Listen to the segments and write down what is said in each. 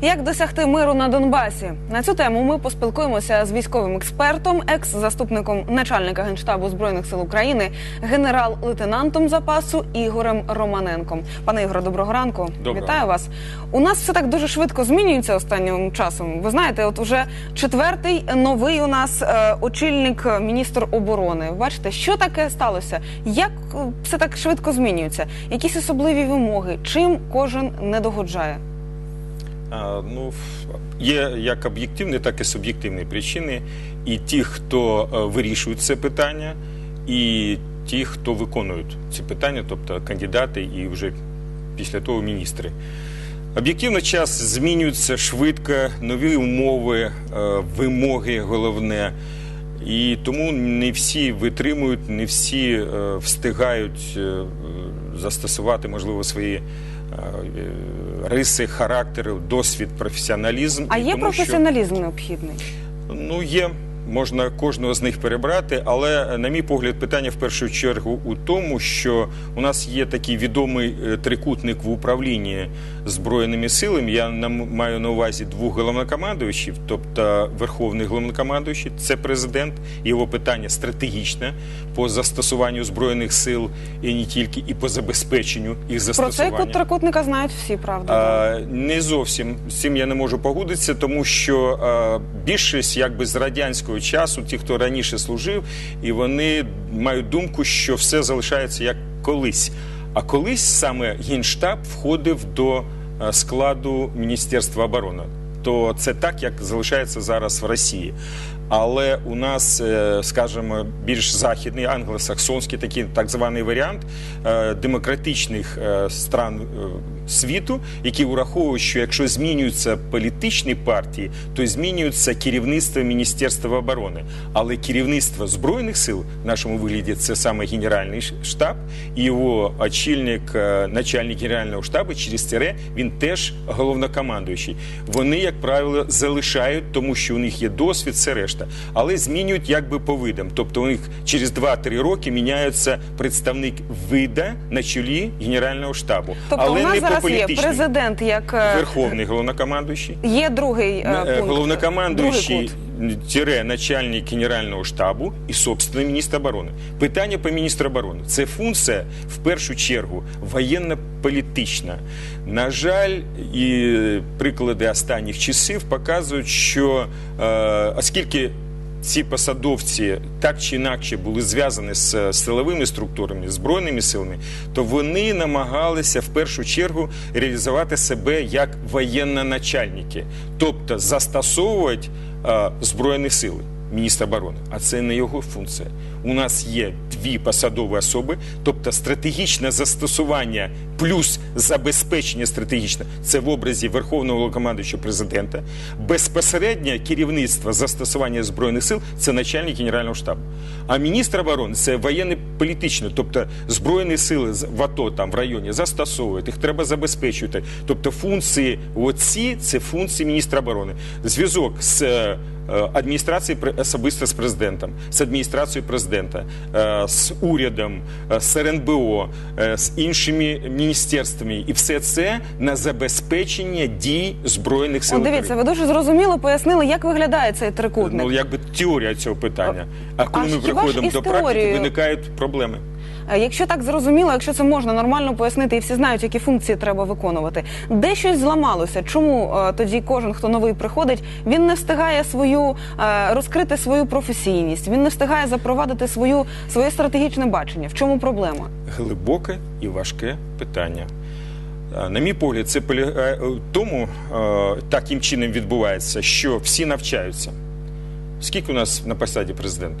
Як досягти миру на Донбасі? На цю тему ми поспілкуємося з військовим експертом, екс-заступником начальника генштабу збройних сил України, генерал-лейтенантом запасу Ігорем Романенком. Пане Ігоре, доброго ранку. Доброго. Вітаю вас. У нас все так дуже швидко змінюється останнім часом. Ви знаєте, от уже четвертий новий у нас е, очільник е, міністр оборони. Бачите, що таке сталося? Як е, все так швидко змінюється? Якісь особливі вимоги? Чим кожен не догоджає? Ну, є як об'єктивні, так і суб'єктивні причини. І ті, хто е, вирішують це питання, і ті, хто виконують ці питання, тобто кандидати і вже після того міністри. Об'єктивно час змінюється швидко, нові умови, е, вимоги головне. І тому не всі витримують, не всі е, встигають застосувати, можливо, свої риси характеру, досвід, професіоналізм. А І є тому, професіоналізм необхідний? Ну, є. Можна кожного з них перебрати, але, на мій погляд, питання в першу чергу у тому, що у нас є такий відомий е, трикутник в управлінні збройними силами. Я маю на увазі двох головнокомандуючих, тобто верховний головнокомандуючий, це президент, його питання стратегічне по застосуванню збройних сил і не тільки, і по забезпеченню їх Про цей застосування. кут трикутника знають всі, правда? А, не зовсім з цим я не можу погодитися, тому що а, більшість якби з радянського часу, ті, хто раніше служив, і вони мають думку, що все залишається як колись. А колись саме генштаб входив до складу Міністерства оборони. То це так, як залишається зараз в Росії. Але у нас, е, скажімо, більш західний, англосаксонський такий так званий варіант е, демократичних е, стран е, світу, які враховують, що якщо змінюються політичні партії, то змінюється керівництво Міністерства оборони. Але керівництво збройних сил в нашому вигляді це саме генеральний штаб, і його очільник, е, начальник генерального штабу через тире, він теж головнокомандуючий. Вони, як правило, залишають, тому що у них є досвід, це решта, але змінюють якби по видам. Тобто у них через 2-3 роки міняється представник вида на чолі генерального штабу, Тобто але не по зараз є президент як е, Верховний головнокомандуючий. є другий е, Е, пункт, головнокомандуючий тире начальник генерального штабу і собственно міністр оборони. Питання по міністру оборони це функція в першу чергу воєнно-політична. На жаль, і приклади останніх часів показують, що е, оскільки ці посадовці так чи інакше були зв'язані з силовими структурами, збройними силами, то вони намагалися в першу чергу реалізувати себе як воєнноначальники, тобто застосовувати е, збройні сили. Міністра оборони, а це не його функція. У нас є дві посадові особи, тобто стратегічне застосування плюс забезпечення стратегічне це в образі Верховного Головнокомандуючого президента. Безпосереднє керівництво застосування збройних сил це начальник генерального штабу. А міністр оборони це воєнно-політично, тобто збройні сили в АТО там в районі застосовують, їх треба забезпечувати. Тобто функції оці це функції міністра оборони. Зв'язок з е, адміністрацією особисто з президентом, з адміністрацією президента, е, з урядом, е, з РНБО, з іншими міністерствами, і все це на забезпечення дій збройних сил. Дивіться, ви дуже зрозуміло пояснили, як виглядає цей трикутник. Ну, якби теорія цього питання. А коли А ми приходимо до практики, виникають проблеми. Е, Якщо так зрозуміло, якщо це можна нормально пояснити, і всі знають, які функції треба виконувати, де щось зламалося? Чому е, тоді кожен, хто новий приходить, він не встигає свою е, розкрити свою професійність, він не встигає запровадити свою своє стратегічне бачення. В чому проблема? глибоке і важке питання. На мій погляд, це полягає тому, таким чином відбувається, що всі навчаються. Скільки у нас на посаді президент?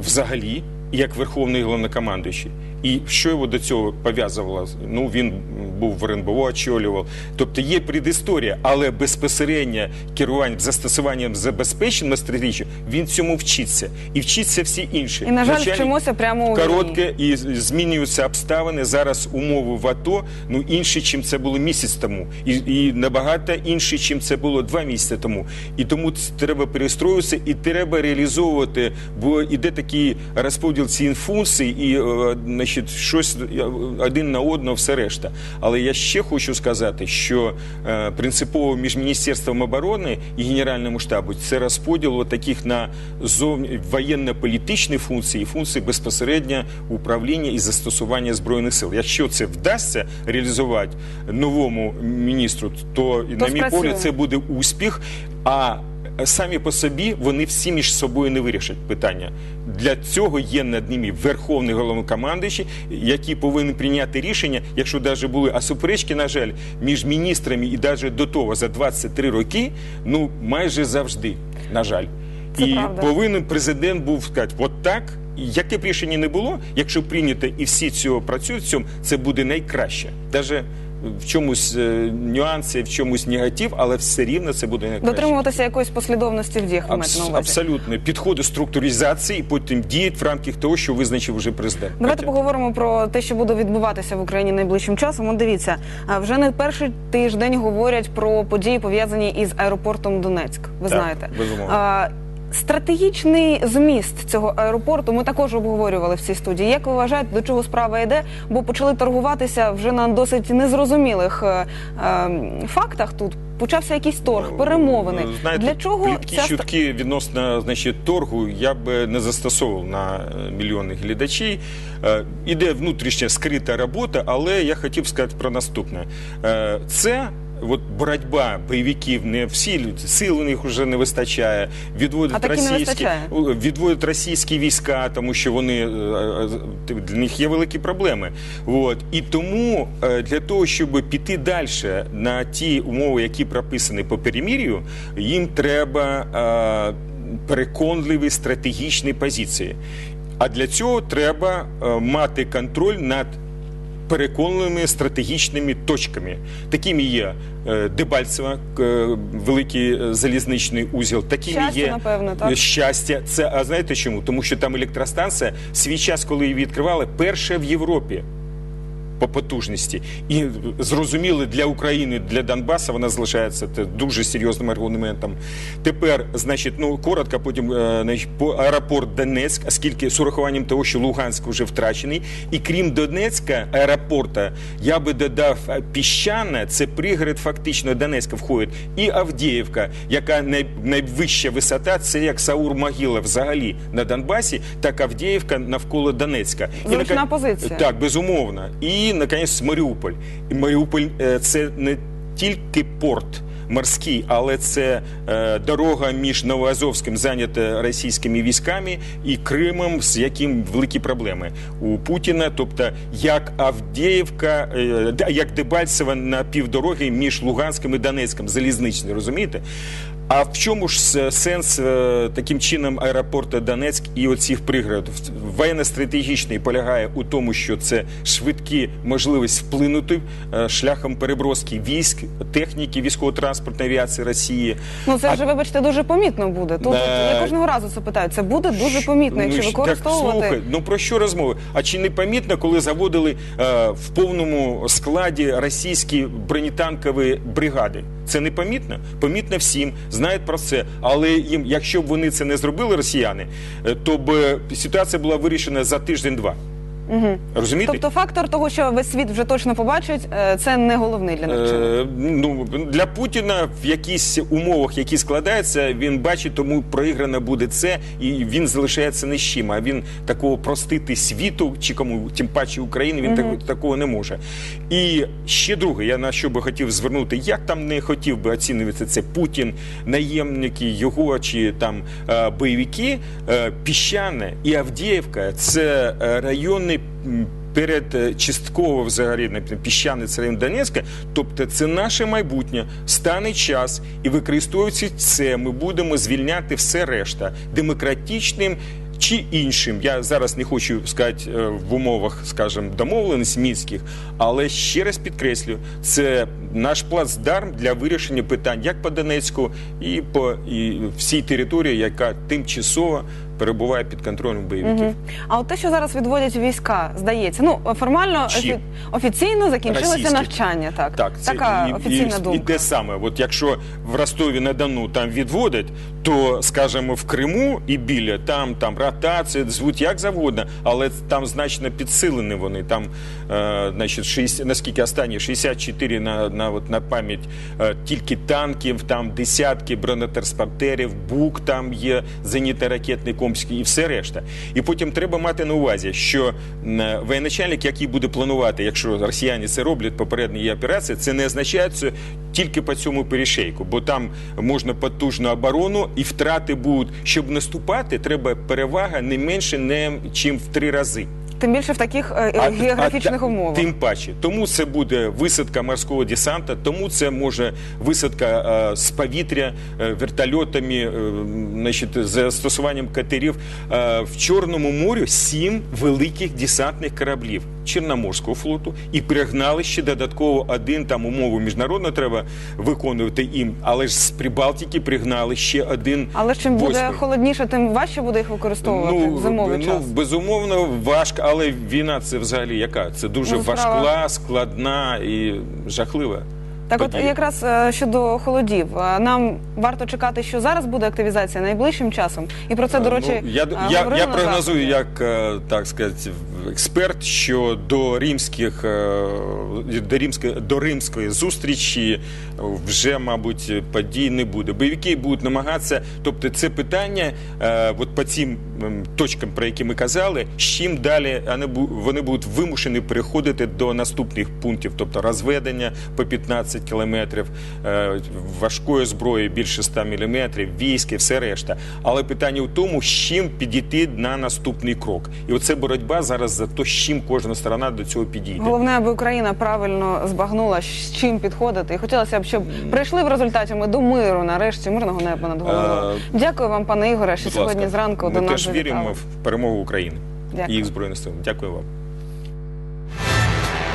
Взагалі, як верховний головнокомандуючий. І що його до цього пов'язувало? Ну він був в РНБО, очолював. Тобто є предісторія, але безпосередньо керування застосуванням забезпечення стратегічно, він цьому вчиться. І вчиться всі інші. І на жаль, Начальник- вчимося прямо у коротке і змінюються обставини. Зараз умови в АТО ну інші, чим це було місяць тому, і, і набагато інші, чим це було два місяці тому. І тому треба перестроюватися і треба реалізовувати, бо іде такий розподіл цієї функції, і е, значить, щось один на одного, все решта. Але я ще хочу сказати, що е, принципово між Міністерством оборони і Генеральним штабу це розподіл таких на зовні воєнно-політичні функції і функції безпосередньо управління і застосування збройних сил. Якщо це вдасться реалізувати новому міністру, то, на мій погляд, це буде успіх. А самі по собі вони всі між собою не вирішать питання. Для цього є над ними верховний головнокомандуючий, який повинен прийняти рішення, якщо навіть були а суперечки, на жаль, між міністрами і навіть до того за 23 роки, ну майже завжди, на жаль. Це і правда. повинен президент був сказати, от так. Яке б рішення не було, якщо прийнято і всі цього працюють, в цьому, це буде найкраще. Даже в чомусь е, нюанси, в чомусь негатив, але все рівно це буде найкраще. Дотримуватися якоїсь послідовності в діях ви маєте на Абс- увазі. абсолютно підходи структуризації і потім діють в рамках того, що визначив вже президент. Давайте Хотя- поговоримо про те, що буде відбуватися в Україні найближчим часом. От дивіться, а, вже не перший тиждень говорять про події пов'язані із аеропортом Донецьк. Ви Так, знаєте, безумовно. А, Стратегічний зміст цього аеропорту ми також обговорювали в цій студії. Як ви вважаєте, до чого справа йде? Бо почали торгуватися вже на досить незрозумілих е, е, фактах. Тут почався якийсь торг, перемовини. Ну, Знаєте, Для чого пліткі ця чутки відносно значить, торгу я б не застосовував на е, мільйони глядачів. Е, Іде внутрішня скрита робота, але я хотів сказати про наступне. Е, Це От боротьба бойовиків не всі люди, сил у них вже не вистачає. Відводять А таки не російські вистачає? відводять російські війська, тому що вони е, е, для них є великі проблеми. От і тому е, для того, щоб піти далі на ті умови, які прописані по перемір'ю, їм треба е, переконливі стратегічні позиції. А для цього треба е, мати контроль над переконливими стратегічними точками. Такими є Дебальцева, Дебальцево, е, великий е, залізничний узіл, такими Щастя, є напевно, так? е, щастя. Це а знаєте чому? Тому що там електростанція свій час, коли її відкривали, перша в Європі. По потужності і зрозуміло для України, для Донбаса вона залишається дуже серйозним аргументом. Тепер, значить, ну коротко, потім е, значить, по аеропорт Донецьк, оскільки з урахуванням того, що Луганськ вже втрачений, і крім Донецька аеропорта, я би додав піщане, це пригород фактично Донецька входить, і Авдіївка, яка най, найвища висота, це як Саур Могила взагалі на Донбасі, так Авдіївка навколо Донецька. І, Зручна нака- позиція. Так, безумовно. І, наконець, Маріуполь. І Маріуполь е, це не тільки порт морський, але це е, дорога між Новоазовським, зайнята російськими військами, і Кримом, з яким великі проблеми у Путіна. Тобто, як Авдіївка, е, як Дебальцево на півдороги між Луганським і Донецьком, залізничний, розумієте? А в чому ж сенс е, таким чином аеропорту Донецьк і оцих пригородів? Воєнно-стратегічний полягає у тому, що це швидкі можливість вплинути е, шляхом переброски військ, техніки, військово-транспортної авіації Росії. Ну це А- вже, вибачте, дуже помітно буде. Тут Да. я кожного разу це питаю. Це буде дуже помітно, якщо Ну, використовувати. Так, слухай, ну про що розмови? А чи не помітно, коли заводили е, в повному складі російські бронетанкові бригади? Це не помітно? Помітно всім, знають про це. Але їм, якщо б вони це не зробили, росіяни, е, то б ситуація була вирішена за тиждень-два. Угу. Розумієте? Тобто фактор того, що весь світ вже точно побачить, е, це не головний для них. чинник. Е, ну, для Путіна в якісь умовах, які складаються, він бачить, тому проіграно буде це, і він залишається не з чим. А він такого простити світу, чи кому, тим паче Україні, він так, такого не може. І ще друге, я на що би хотів звернути, як там не хотів би оцінювати це Путін, наємники, його чи там е, бойовики, е, Піщане і Авдіївка це е, райони. М, Перед е, частково взагалі наприклад, піщаний район Донецька, тобто це наше майбутнє, стане час і використовуючи це, ми будемо звільняти все решта демократичним чи іншим. Я зараз не хочу сказати е, в умовах, скажімо, домовленості мінських, але ще раз підкреслю, це наш плацдарм для вирішення питань як по Донецьку і по і всій території, яка тимчасово перебуває під контролем бойовиків. Мгм. А от те, що зараз відводять війська, здається, ну формально офі- офіційно закінчилося Російські. навчання. Так, Так, це така і, офіційна і, думка. І те саме, от якщо в Ростові на Дону там відводять, то скажімо, в Криму і біля там там ротація, звуть як завгодно, але там значно підсилені вони. Там, е, значить, 60, наскільки останні 64 на, на, от, на пам'ять е, тільки танків, там десятки бронетранспортерів, БУК там є, зенітно-ракетний комплекс і все решта. І потім треба мати на увазі, що е, воєначальник, який буде планувати, якщо росіяни це роблять попередні операції, це не означає це тільки по цьому перешейку, бо там можна потужну оборону і втрати будуть. Щоб наступати, треба перевага не менше, не чим в три рази. Тим більше в таких а, географічних а, умовах. Тим паче. Тому це буде висадка морського десанта, тому це може висадка е, з повітря е, вертольотами, е, значить, застосуванням катерів. Е, в Чорному морі сім великих десантних кораблів Чорноморського флоту і пригнали ще додатково один там умову міжнародно треба виконувати їм, але ж з Прибалтики пригнали ще один. Але чим буде холодніше, тим важче буде їх використовувати в зимовий ну, час. безумовно, важко, але війна це взагалі яка? Це дуже Ну, важка, складна і жахлива. Так, от якраз е, щодо холодів, е, нам варто чекати, що зараз буде активізація найближчим часом, і про це до речі, Ну, я, е, я, говорили я на прогнозую, як е, так сказати, експерт, що до римських е, до римської до римської зустрічі е, вже, мабуть, подій не буде. Бойовики будуть намагатися, тобто це питання, е, от по цим точкам, про які ми казали, з чим далі вони бу- вони будуть вимушені переходити до наступних пунктів, тобто розведення по 15 кілометрів, е, важкої зброї більше 100 міліметрів, військ і все решта. Але питання в тому, з чим підійти на наступний крок. І оце боротьба зараз за те, з чим кожна сторона до цього підійде. Головне, аби Україна правильно збагнула, з чим підходити. І хотілося б, щоб прийшли в результаті ми до миру, нарешті, мирного неба над головою. Е, Дякую вам, пане Ігоре, що сьогодні ласка, зранку ми до нас теж. Віримо в перемогу України Дякую. і їх збройних сил. Дякую вам.